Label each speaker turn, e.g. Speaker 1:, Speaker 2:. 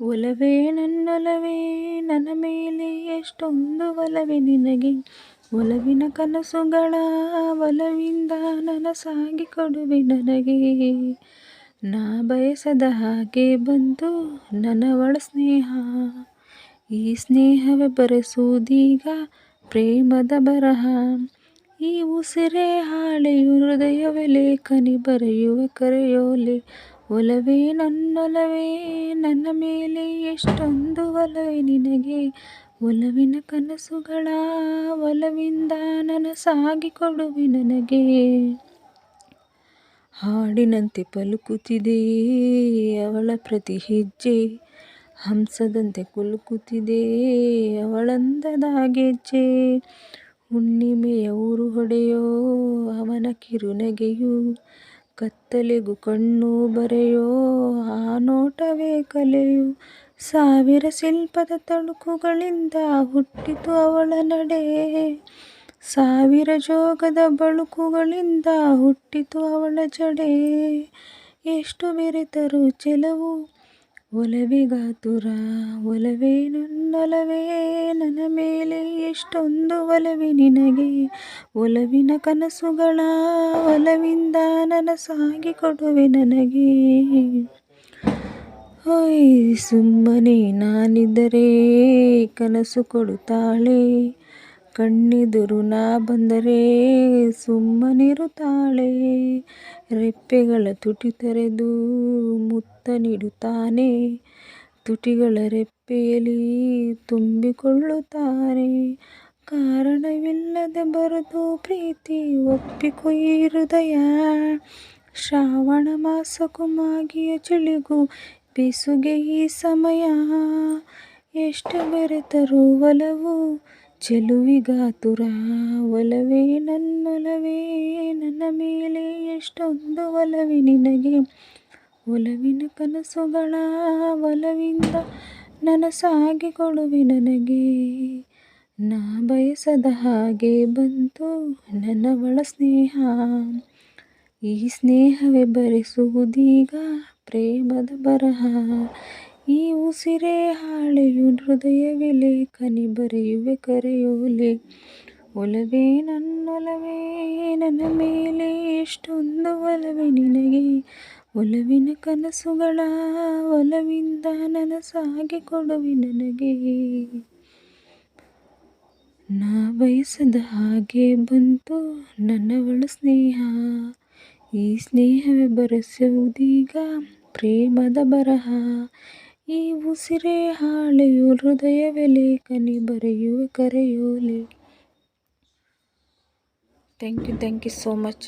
Speaker 1: ಒಲವೇ ನನ್ನೊಲವೇ, ನನ್ನ ಮೇಲೆ ಎಷ್ಟೊಂದು ಒಲವೆ ನಿನಗೆ. ಒಲವಿನ ಕನಸುಗಳ ಒಲವಿಂದ ನನಸಾಗಿ ಕೊಡುವೆ ನನಗೆ. ನಾ ಬಯಸದ ಹಾಗೆ ಬಂತು ನನ್ನ ಒಳ ಸ್ನೇಹ. ಈ ಸ್ನೇಹವೇ ಬರೆಸುವುದೀಗ ಪ್ರೇಮದ ಬರಹ. ಈ ಉಸಿರೇ ಹಾಳೆಯು ಹೃದಯವೇ ಲೇಖನಿ ಬರೆಯುವ ಕರೆಯೋಲೆ. ಒಲವೇ ನನ್ನೊಲವೇ, ನನ್ನ ಮೇಲೆ ಎಷ್ಟೊಂದು ಒಲವೆ ನಿನಗೆ. ಒಲವಿನ ಕನಸುಗಳ ಒಲವಿಂದ ನನಸಾಗಿ ಕೊಡುವೆ ನನಗೆ. ಹಾಡಿನಂತೆ ಪಲುಕುತ್ತಿದೆ ಅವಳ ಪ್ರತಿ ಹೆಜ್ಜೆ. ಹಂಸದಂತೆ ಕುಲುಕುತ್ತಿದೆ ಅವಳಂದದ ಗೆಜ್ಜೆ ಹುಣ್ಣಿಮೆಯ ಊರು ಹೊಡೆಯೋ ಅವನ ಕಿರುನಗೆಯು ಕತ್ತಲೆಗೂ ಕಣ್ಣು ಬರೆಯೋ ಆ ನೋಟವೇ ಕಲೆಯು. ಸಾವಿರ ಶಿಲ್ಪದ ತಳುಕುಗಳಿಂದ ಹುಟ್ಟಿತು ಅವಳ ನಡೆ. ಸಾವಿರ ಜೋಗದ ಬಳುಕುಗಳಿಂದ ಹುಟ್ಟಿತು ಅವಳ ಜಡೆ. ಎಷ್ಟು ಬೆರೆತರು ಚೆಲವು ಒಲವಿಗಾತುರ ಒಲವೇ ನನ್ನೊಲವೇ, ನನ್ನ ಮೇಲೆ ಎಷ್ಟೊಂದು ಒಲವೆ ನಿನಗೆ. ಒಲವಿನ ಕನಸುಗಳ ಒಲವಿಂದ ನನಸಾಗಿ ಕೊಡುವೆ ನನಗೆ. ಹೊಯ್ ಸುಮ್ಮನೆ ನಾನಿದ್ದರೆ ಕನಸು ಕೊಡುತ್ತಾಳೆ. ಕಣ್ಣೆದುರು ನಾ ಬಂದರೆ ಸುಮ್ಮನಿರುತ್ತಾಳೆ ರೆಪ್ಪೆಗಳ ತುಟಿ ತೆರೆದು ಮುತ್ತ ನೀಡುತ್ತಾನೆ ತುಟಿಗಳ ರೆಪ್ಪೆಯಲ್ಲಿ ತುಂಬಿಕೊಳ್ಳುತ್ತಾರೆ. ಕಾರಣವಿಲ್ಲದೆ ಬರದು ಪ್ರೀತಿ ಒಪ್ಪಿಕೊಯಿ ಹೃದಯ. ಶ್ರಾವಣ ಮಾಸಕ್ಕೂ ಮಾಗಿಯ ಚಳಿಗೂ ಬೇಸುಗೆ ಈ ಸಮಯ. ಎಷ್ಟು ಬೆರೆತರೂ ಒಲವು ಚೆಲುವಿಗಾತುರ ಒಲವೇ ನನ್ನೊಲವೇ, ನನ್ನ ಮೇಲೆ ಎಷ್ಟೊಂದು ಒಲವೆ ನಿನಗೆ. ಒಲವಿನ ಕನಸುಗಳ ಒಲವಿಂದ ನನಸಾಗಿ ಕೊಡುವೆ ನನಗೆ. ನಾ ಬಯಸದ ಹಾಗೆ ಬಂತು ನನ್ನವಳ ಸ್ನೇಹ. ಈ ಸ್ನೇಹವೇ ಬರೆಸುವುದೀಗ ಪ್ರೇಮದ ಬರಹ. ಈ ಉಸಿರೇ ಹಾಳೆಯು ಹೃದಯವಿಲೆ, ಕನಿ ಬರೆಯುವೆ ಕರೆಯೋಲೆ. ಒಲವೇ ನನ್ನೊಲವೇ, ನನ್ನ ಮೇಲೆ ಎಷ್ಟೊಂದು ಒಲವೆ ನಿನಗೆ. ಒಲವಿನ ಕನಸುಗಳ ಒಲವಿಂದ ನನಸಾಗಿ ಕೊಡುವೆ ನನಗೆ. ನಾ ಬಯಸದ ಹಾಗೆ ಬಂತು ನನ್ನ ಒಳ ಸ್ನೇಹ. ಈ ಸ್ನೇಹವೇ ಬರೆಸುವುದೀಗ ಪ್ರೇಮದ ಬರಹ. ಈ ಉಸಿರೇ ಹಾಳೆಯು ಹೃದಯವೇ ಲೇಖನಿ ಬರೆಯುವ ಕರೆಯೋಲೆ. Thank you thank you so much